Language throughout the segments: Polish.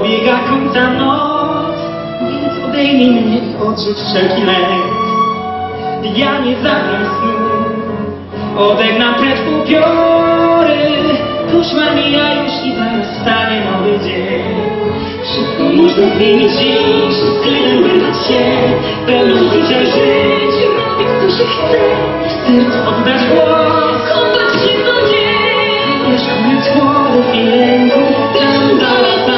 Dobiega krótka noc, więc odejmij mnie odrzuć wszelki lek. Ja nie zagram snu, odegnam precz upiory. Koszmar mija już i zaraz stanie nowy dzień. Wszystko można zmienić dziś, z chwilą wydać się, pełno życia żyć, robić co się chce. Sercu oddać głos, chować się do niej. Mieszkamy słodów i lęków, skandala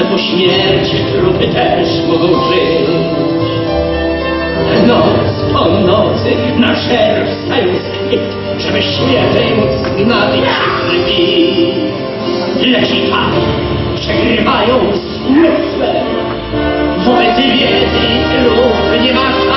że po śmierci trupy też mogą żyć. Noc po nocy na szerw stają z żeby świeżej móc nabić drzwi. Leci tak, przegrywają z lustrem, wobec wiedzy i trupy nie masz